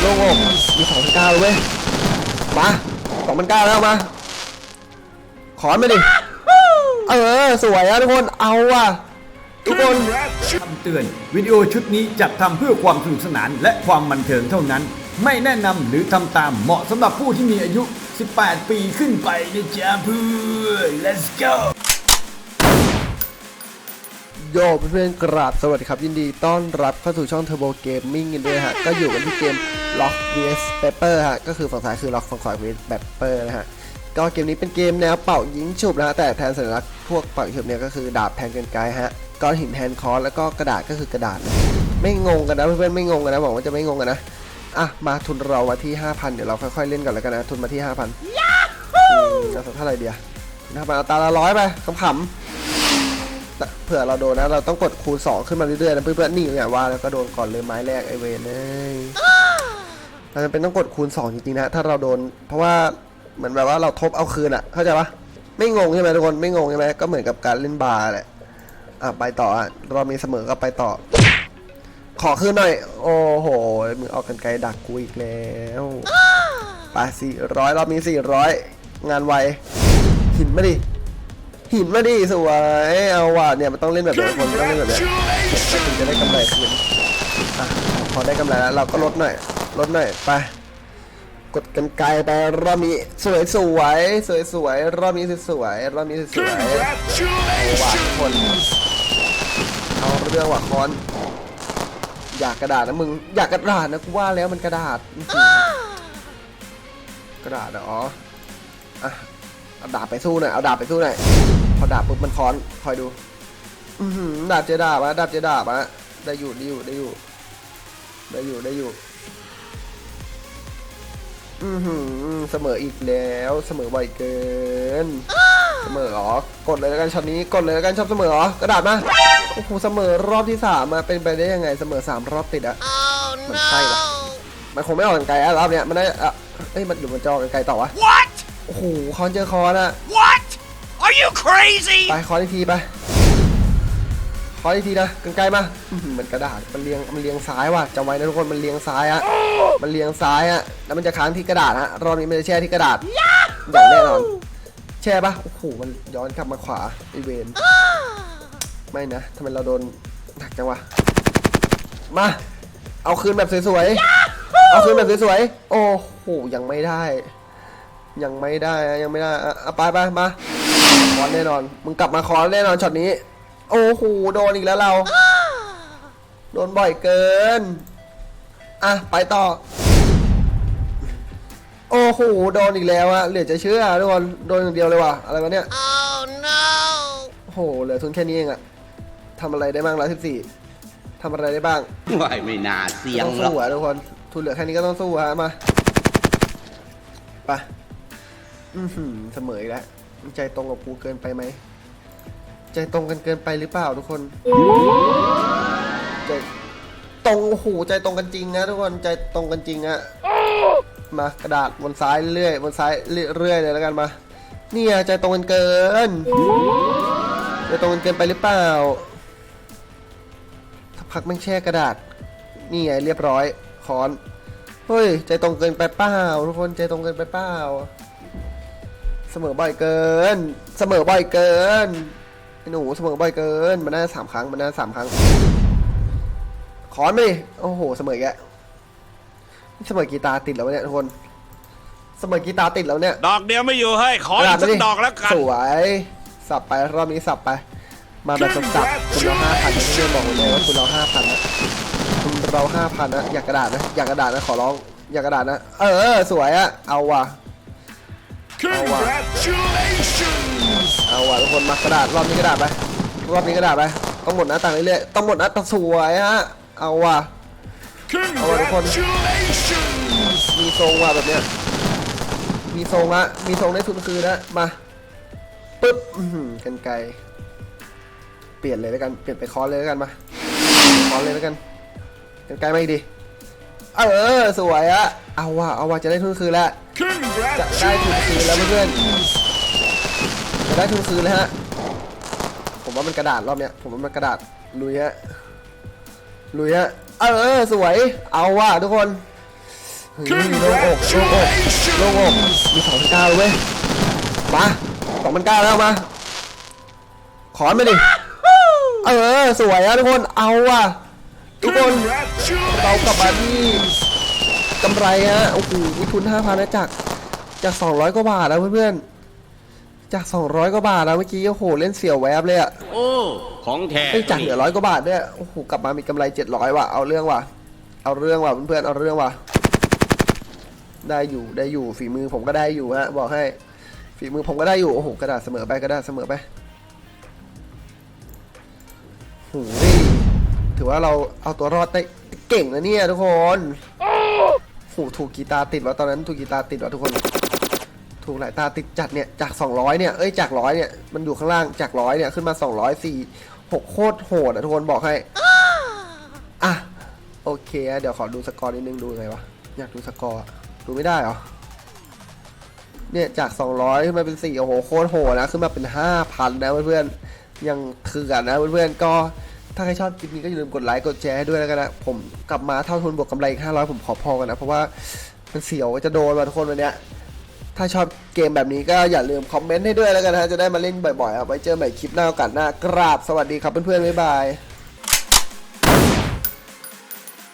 โล่งอกมีสองพันเก้าเลยเว้ย มาสองพันเก้าแล้วมา ขอนไปดิ เออ สวยอะทุกคน เอาว่ะ ทุกคน คำเตือน วิดีโอชุดนี้จัดทำเพื่อความสนุกสนานและความบันเทิงเท่านั้น ไม่แนะนำหรือทำตามเหมาะสำหรับผู้ที่มีอายุ 18 ปีขึ้นไปนะจ๊ะเพื่อน let's go โยเพื่อนๆกราบสวัสดีครับ ยินดีต้อนรับเข้าสู่ช่อง Turbo Gaming กันด้วยฮะ ก็อยู่กันที่เกม Lock vs Pepper ฮะ ก็คือฝั่งซ้ายคือ Lock ฝั่งขวา vs Pepper นะฮะ ก็เกมนี้เป็นเกมแนวเป่ายิงฉุบนะฮะ แต่แทนสัญลักษณ์พวกเป่ายิงฉุบเนี่ยก็คือดาบแทนกันไกลฮะ ก้อนหินแทนค้อนแล้วก็กระดาษก็คือกระดาษนะไม่งงกันนะเพื่อนๆไม่งงกันนะบอกว่าจะไม่งงกันนะ อะมาทุนเรามาที่ 5,000 เดี๋ยวเราค่อยๆเล่นก่อนแล้วกันนะ ทุนมาที่ 5,000อืมจะสักเท่าไหร่เดียวนะมาเอาตาละร้อยไปขำๆแต่ เผื่อเราโดนนะ เราต้องกดคูณ 2 ขึ้นมาเรื่อยๆนะเพื่อนๆนี่อย่างว่าแล้วก็โดนก่อนเลยไม้แรกไอเวนเลยเราจะเป็นต้องกดคูณ 2 จริงๆนะ ถ้าเราโดน เพราะว่าเหมือนแบบว่าเราทบเอาคืนอะ เข้าใจปะไม่งงใช่ไหมทุกคนไม่งงใช่ไหมก็เหมือนกับการเล่นบาร์แหละอะไปต่ออะเรามีเสมอก็ไปต่อ ขอคืนหน่อย โอ้โหมืออากันไกลดักกูอีกแล้วไปสี่ร้อยเรอบนี้สี่ร้อยงานไวหินมาดิ หินมาดิสวยเอาว่ะเนี่ยมันต้องเล่นแบบนี้คนต้องเล่นแบบนี้ถึงจะได้กำไรคืนอะพอได้กำไรแล้วเราก็ลดหน่อยลดหน่อยไปกดกันไกลไปรอบนี้สวยสวยสวยสวยรอบนี้สวยรอบนี้สวยเอาว่ะทุกคนเอาเรื่องว่ะคอนอยากกระดาษนะมึงอยากกระดาษนะกูว่าแล้วมันกระดาษกระดาษเหรออะ เอาดาบไปสู้หน่อยเอาดาบไปสู้หน่อยพอดาบปุ๊บมันค้อนคอยดู อือหือดาบเจอดาบอะดาบเจอดาบอะได้อยู่ได้อยู่ได้อยู่ ได้อยู่ได้อยู่ อือหือเสมออีกแล้วเสมอบ่อยเกินเสมอเหรอกดเลยแล้วกันช็อตนี้กดเลยแล้วกันชอบเสมอเหรอกระดาษมาโอ้โหเสมอรอบที่สามมาเป็นไปได้ยังไงเสมอสามรอบติดอะมันใช่ปะมันคงไม่ออกกันไกลอะรอบเนี้ยมันได้อะเอ้ยมันหรือมันจะออกกันไกลต่อวะ What? โอ้โหคอนเจอคอนอะ What? Are you crazy? ไปขออีกทีไปขออีกทีนะกันไกลมาอื้อหือมันกระดาษมันเรียงมันเรียงซ้ายว่ะจำไว้นะทุกคนมันเรียงซ้ายอะมันเรียงซ้ายอะแล้วมันจะค้างที่กระดาษฮะรอบนี้มันจะแช่ที่กระดาษอย่างแน่นอน แช่ปะโอ้โหมันย้อนกลับมาขวาไอเวนไม่นะทำไมเราโดนหนักจังวะมา เอาคืนแบบสวยๆเอาคืนแบบสวยๆโอ้โหยังไม่ได้ ยังไม่ได้อะยังไม่ได้อะอะไปไปมาคอนแน่นอน มึงกลับมาคอนแน่นอนช็อตนี้ โอ้โหโดนอีกแล้วเรา โดนบ่อยเกิน อะ ไปต่อ โอ้โหโดนอีกแล้วอะเหลือจะเชื่อทุกคนโดนอย่างเดียวเลยว่ะอะไรวะเนี่ย Oh no! โอ้โหเหลือทุนแค่นี้เองอะทำอะไรได้บ้างร้อยสิบสี่ทำอะไรได้บ้าง ไม่ไม่น่าเสี่ยงต้องหรอก สู้อะทุกคน ทุนเหลือแค่นี้ก็ต้องสู้ฮะมา ไป อือหือเสมออีกแล้วใจตรงกับกูเกินไปไหม ใจตรงกันเกินไปหรือเปล่าทุกคน ใจตรงโอ้โหใจตรงกันจริงนะทุกคนใจตรงกันจริงอะมากระดาษบนซ้ายเรื่อยบนซ้ายเรื่อยเลยแล้วกันมา เนี่ยใจตรงกันเกินใจตรงกันเกินไปหรือเปล่าสักพักไม่งแช่กระดาษ นี่ไงเรียบร้อยคอนเฮ้ยใจตรงเกินไปเปล่าทุกคนใจตรงเกินไปเปล่า เสมอบ่อยเกิน เสมอบ่อยเกินไอ้หนูเสมอบ่อยเกิน มันน่าสามครั้ง มันน่าสามครั้ง ขอนไปดิโอ้โห เสมออีกแกนี่เสมอกีตาร์ติดแล้ววะเนี่ยทุกคน เสมอกีตาร์ติดแล้วเนี่ย ดอกเดียวไม่อยู่ให้ขออีกสักดอกแล้วกันสวย สับไปรอบนี้สับไป มาแบบสับๆคุณเราห้าพันนะเพื่อนบอกเลยว่าคุณเราห้าพันนะคุณเราห้าพันนะ อยากกระดาษนะ อยากกระดาษนะ ขอร้อง อยากกระดาษนะ เออ สวยอะเอาว่ะ Congratulations! เอาว่ะทุกคนมากระดาษรอบนี้กระดาษไปรอบนี้กระดาษไปต้องหมดน้าต่างเรื่อยๆต้องหมดน้าต่างสวยฮะเอาว่ะ Congratulations! มีทรงว่ะแบบเนี้ยมีทรงละมีทรงได้ทุนคืนนะมาปึ๊บกันไกลเปลี่ยนเลยแล้วกันเปลี่ยนไปคอเลยแล้วกันมาคอเลยแล้วกันกันไกลมาอีกดิเออสวยอะเอาว่ะเอาว่ะจะได้ทุนคืนแล้ว จะได้ทุนคืนแล้วเพื่อนๆจะได้ทุนคืนแล้วฮะ ผมว่ามันกระดาษรอบเนี้ย ผมว่ามันกระดาษลุยฮะ ลุยฮะ เออสวย เอาว่ะทุกคนเฮ้ยโล่งอกโล่งอกโล่งอกมีสองพันเก้าเว้ย มาสองพันเก้าแล้วมา ขอนมาดิ เออสวยอะทุกคน เอาอะทุกคนเรากลับมาที่ กำไรฮะ โอ้โหทุนห้าพันนะจาก จากสองร้อยกว่าบาทแล้วเพื่อนๆ จากสองร้อยกว่าบาทแล้วเมื่อกี้ โอ้โห เล่นเสี่ยวแวบเลยอะโอ้ ของแท้เอ้ยจากเหลือร้อยกว่าบาทเนี่ย โอ้โห กลับมามีกำไรเจ็ดร้อยว่ะ เอาเรื่องว่ะ เอาเรื่องว่ะเพื่อนๆ เอาเรื่องว่ะ ได้อยู่ ได้อยู่ ฝีมือผมก็ได้อยู่ฮะ บอกให้ ฝีมือผมก็ได้อยู่ โอ้โห กระดาษเสมอไป กระดาษเสมอไปโอ้โหถือว่าเราเอาตัวรอดได้เก่งนะเนี่ยทุกคน โอ้ โหถูกกีตาร์ติดวะตอนนั้นถูกกีตาร์ติดวะทุกคน ถูกหลายตาติดจัดเนี่ยจาก 200 เนี่ยเอ้ยจากร้อยเนี่ยมันอยู่ข้างล่างจากร้อยเนี่ยขึ้นมา 200 4 6โคตรโหดอะทุกคนบอกให้อะโอเคอะเดี๋ยวขอดูสกอร์นิดนึงดูไงวะอยากดูสกอร์อะดูไม่ได้เหรอเนี่ยจาก 200 ขึ้นมาเป็น 4 โอ้โห โคตรโหดนะ ขึ้นมาเป็น 5,000 นะเพื่อนๆยังเถื่อนนะเพื่อนๆก็ ถ้าใครชอบคลิปนี้ก็อย่าลืมกดไลค์กดแชร์ให้ด้วยแล้วกันนะผมกลับมาเท่าทุนบวกกำไรอีก500ผมขอพอกันนะ เพราะว่ามันเสียวจะโดนมาทุกคนวันเนี้ยถ้าชอบเกมแบบนี้ก็อย่าลืมคอมเมนต์ให้ด้วยแล้วกันนะจะได้มาเล่นบ่อยๆเอาไว้เจอใหม่คลิปหน้าโอกาสหน้ากราบสวัสดีครับเพื่อนๆบ๊ายบาย